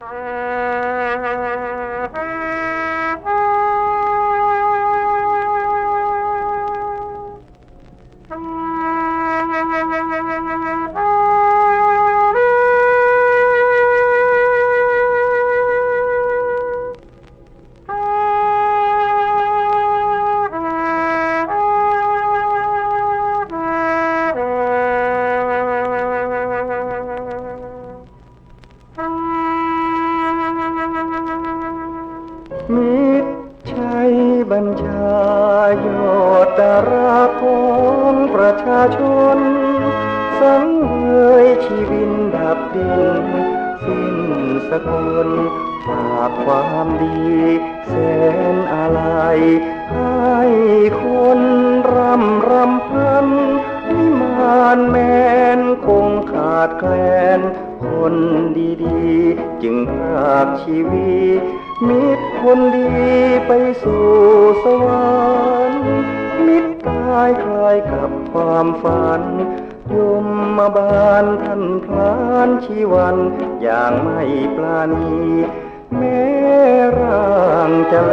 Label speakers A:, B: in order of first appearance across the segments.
A: Thank you. มิตรชัยบัญชายอดดาราของประชาชน สังเวยชีวินดับดินสิ้นสกุลฝากความดีแสนอะไรให้คนรำรำพันวิมานแมนคงขาดแคลนคนดีๆ จึงภาคชีวิตมิตรคนดีไปสู่สวรรค์มิตรกายคลายกับความฝันยมมาบานท่านพลานชีวัน อย่างไม่ปลาณีแม้ร่างจะแหล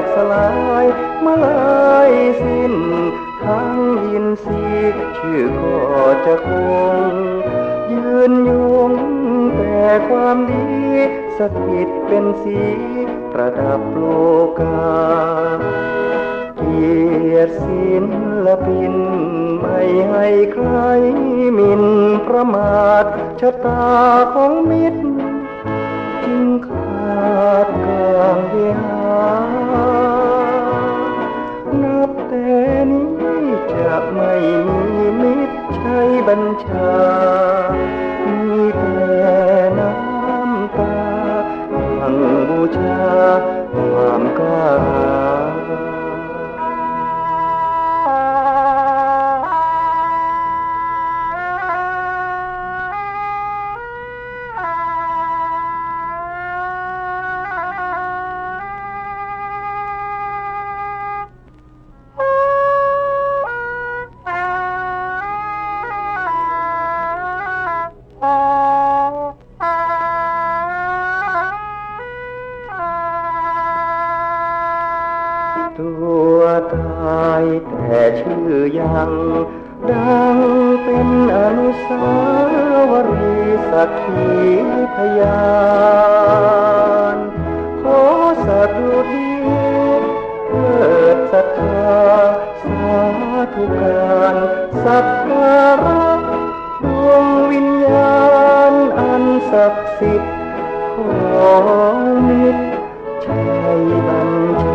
A: กสลายมื่อลายสิ้นทั้งยินสีชื่อก็จะคง ยืนอยู่ แต่ความดีสถิตเป็นสีประดับโลกา เกียรติศิลปิน ไม่ให้ใครหมินประมาทชะตาของมิตรจึงขาดกลางเวหานับแต่นี้จะไม่มีมิตรใช้บัญชามีแต่ का ตัวตายแต่ชื่อยังดังเป็นอนุสาวรีย์สักขีพยานขอสาธุดีเกิดศรัทธาสาธุการสักการะดวงวิญญาณอันศักดิ์สิทธิ์ของมิตรชัยบัญ